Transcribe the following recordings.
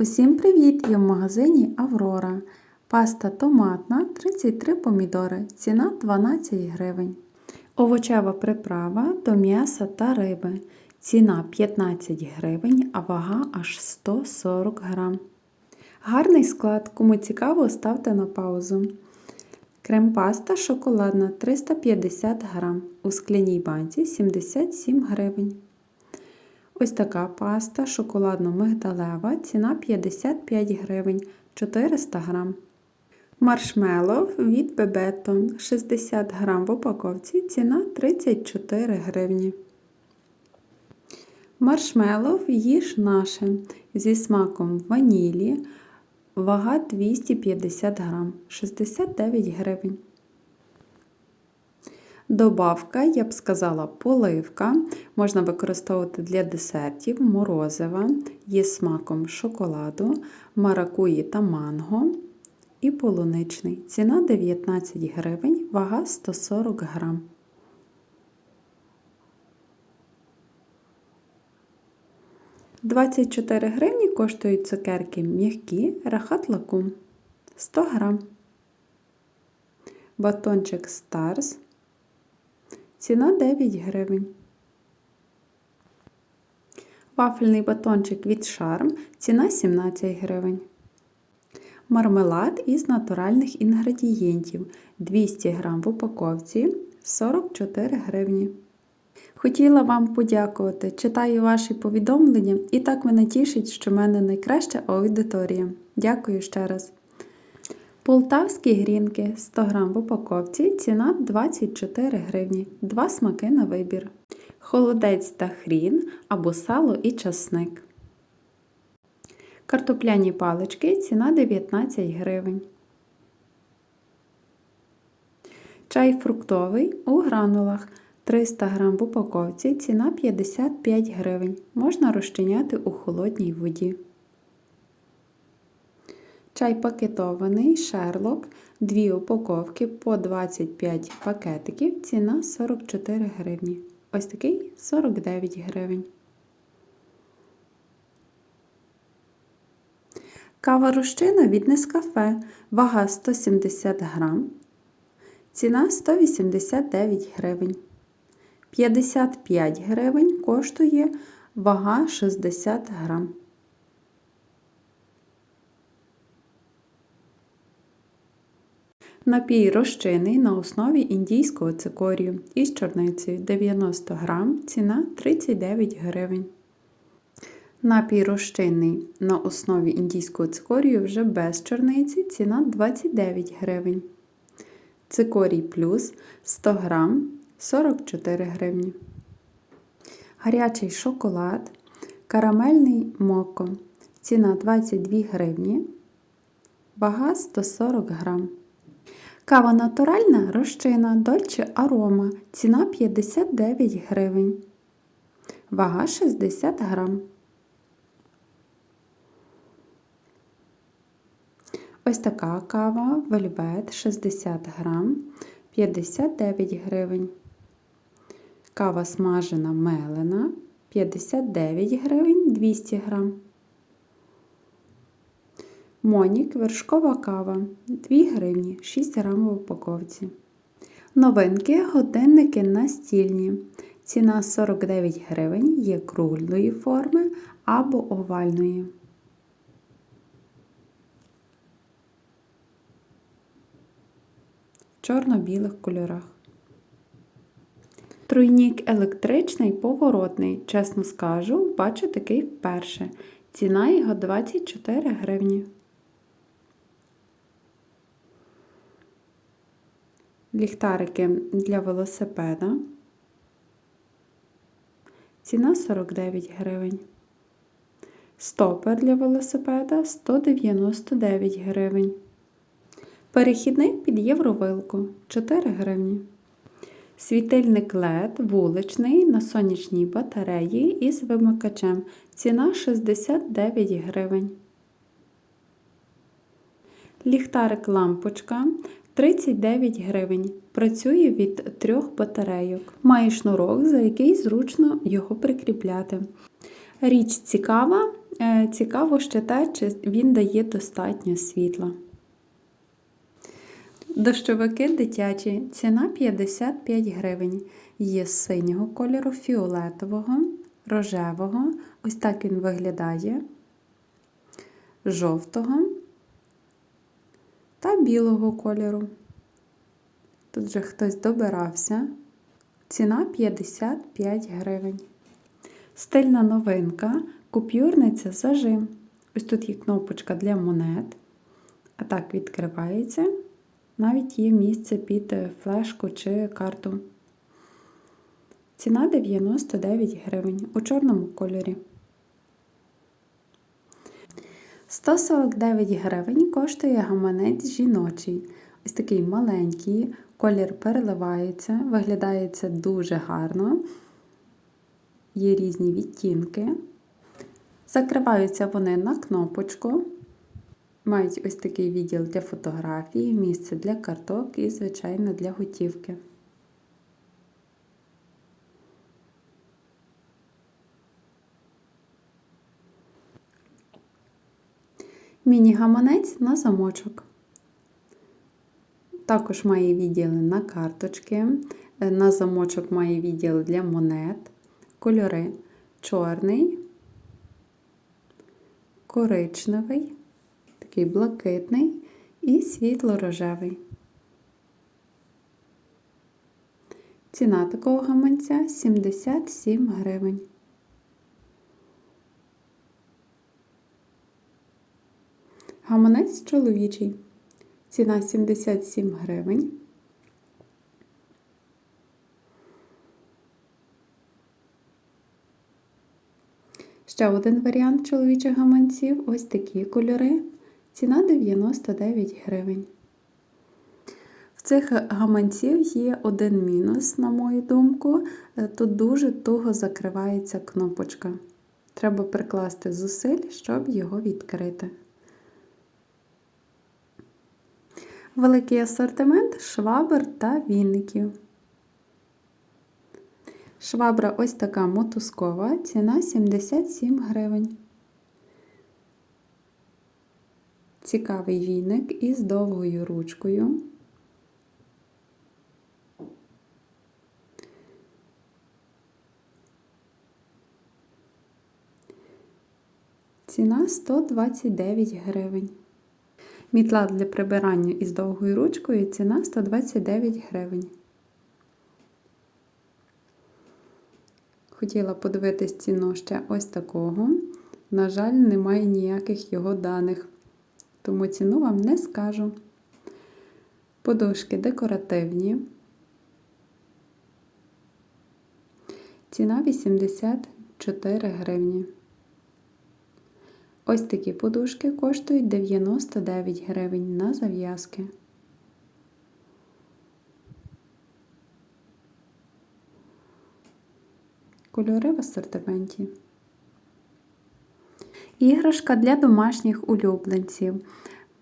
Усім привіт! Я в магазині Аврора. Паста томатна 33 помідори. Ціна 12 гривень. Овочева приправа до м'яса та риби. Ціна 15 гривень, а вага аж 140 грам. Гарний склад. Кому цікаво, ставте на паузу. Крем-паста шоколадна 350 грам. У скляній банці 77 гривень. Ось така паста шоколадно-мигдалева, ціна 55 гривень 400 грам. Маршмеллоу від Бебетон 60 грам в упаковці, ціна 34 гривні. Маршмеллоу їж наше зі смаком ванілі, вага 250 грам 69 гривень. Добавка, я б сказала, поливка. Можна використовувати для десертів, морозива, є смаком шоколаду, маракуї та манго і полуничний. Ціна 19 гривень, вага 140 грам. Двадцять чотири гривні коштують цукерки м'які рахат лакум 100 грам. Батончик Stars Ціна 9 гривень. Вафельний батончик від Шарм. Ціна 17 гривень. Мармелад із натуральних інгредієнтів 200 г в упаковці 44 гривні. Хотіла вам подякувати. Читаю ваші повідомлення і так мене тішить, що в мене найкраща аудиторія. Дякую ще раз. Полтавські грінки 100 г в упаковці, ціна 24 гривні, два смаки на вибір. Холодець та хрін або сало і часник. Картопляні палички ціна 19 гривень. Чай фруктовий у гранулах 300 г в упаковці, ціна 55 гривень. Можна розчиняти у холодній воді. Чай пакетований шерлок, 2 упаковки по 25 пакетиків, ціна 44 гривні. Ось такий 49 гривень. Кава розчина від Нескафе, вага 170 грам, ціна 189 гривень. 55 гривень коштує вага 60 грам. Напій розчинний на основі індійського цикорію із чорницею 90 грам, ціна 39 гривень. Напій розчинний на основі індійського цикорію вже без чорниці, ціна 29 гривень. Цикорій плюс 100 грам 44 гривні. Гарячий шоколад, карамельний моко. Ціна 22 гривні. Вага 140 грам. Кава натуральна розчина Dolce Aroma. Ціна 59 гривень. Вага 60 грам. Ось така кава Velvet 60 грам 59 гривень. Кава смажена мелена 59 гривень 200 грам. Монік вершкова кава 2 гривні 6 грам в упаковці. Новинки годинники настільні. Ціна 49 гривень є круглої форми або овальної. В чорно-білих кольорах. Тройнік електричний поворотний, чесно скажу, бачу такий вперше. Ціна його 24 гривні. Ліхтарики для велосипеда. Ціна 49 гривень. Стопер для велосипеда 199 гривень. Перехідник під євровилку 4 гривні. Світильник LED вуличний на сонячній батареї із вимикачем. Ціна 69 гривень. Ліхтарик лампочка 39 гривень. Працює від трьох батарейок. Має шнурок, за який зручно його прикріпляти. Річ цікава, Е, Цікаво ще те, чи він дає достатньо світла. Дощовики дитячі. Ціна 55 гривень. Є з синього кольору, фіолетового, рожевого. Ось так він виглядає. Жовтого та білого кольору. Тут вже хтось добирався. Ціна 55 гривень. Стильна новинка, купюрниця зажим. Ось тут є кнопочка для монет. А так відкривається. Навіть є місце під флешку чи карту. Ціна 99 гривень у чорному кольорі. 149 гривень коштує гаманець жіночий. Ось такий маленький, колір переливається, виглядає це дуже гарно. Є різні відтінки. Закриваються вони на кнопочку. Мають ось такий відділ для фотографії, місце для карток і, звичайно, для готівки. Міні-гаманець на замочок. Також має відділи на карточки. На замочок має відділ для монет, кольори чорний, коричневий, такий блакитний і світло-рожевий. Ціна такого гаманця 77 гривень. Гаманець чоловічий. Ціна 77 гривень. Ще один варіант чоловічих гаманців ось такі кольори. Ціна 99 гривень. В цих гаманців є один мінус, на мою думку. Тут дуже туго закривається кнопочка. Треба прикласти зусиль, щоб його відкрити. Великий асортимент швабр та віників. Швабра ось така мотузкова, ціна 77 гривень. Цікавий віник із довгою ручкою. Ціна 129 гривень. Мітла для прибирання із довгою ручкою ціна 129 гривень. Хотіла подивитись ціну ще ось такого. На жаль, немає ніяких його даних, тому ціну вам не скажу. Подушки декоративні. Ціна 84 гривні. Ось такі подушки коштують 99 гривень на зав'язки. Кольори в асортименті. Іграшка для домашніх улюбленців.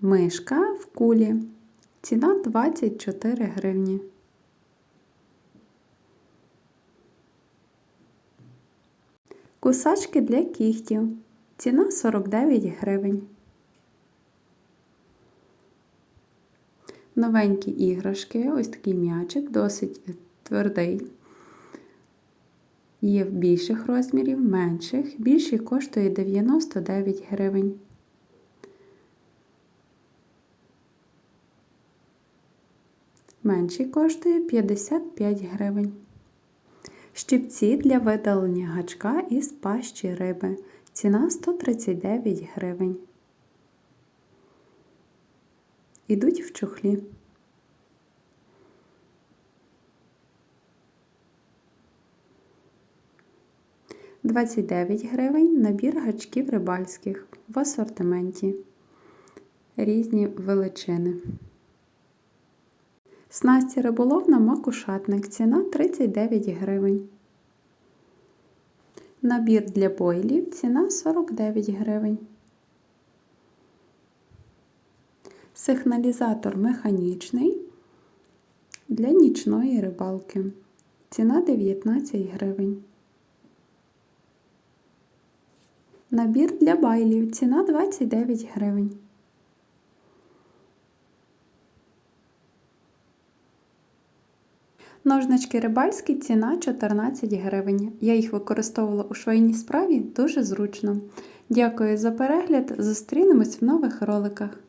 Мишка в кулі. Ціна 24 гривні. Кусачки для кігтів. Ціна 49 гривень. Новенькі іграшки, ось такий м'ячик, досить твердий. Є в більших розмірів, менших. Більший коштує 99 гривень. Менший коштує 55 гривень. Щипці для видалення гачка із пащі риби. Ціна 139 гривень. Ідуть в чохлі. Двадцять дев'ять гривень набір гачків рибальських в асортименті. Різні величини. Снасті риболовна макушатник. Ціна 39 гривень. Набір для бойлів ціна 49 гривень. Сигналізатор механічний для нічної рибалки. Ціна 19 гривень. Набір для байлів. Ціна 29 гривень. Ножнички рибальські ціна 14 гривень. Я їх використовувала у швейній справі дуже зручно. Дякую за перегляд. Зустрінемось в нових роликах.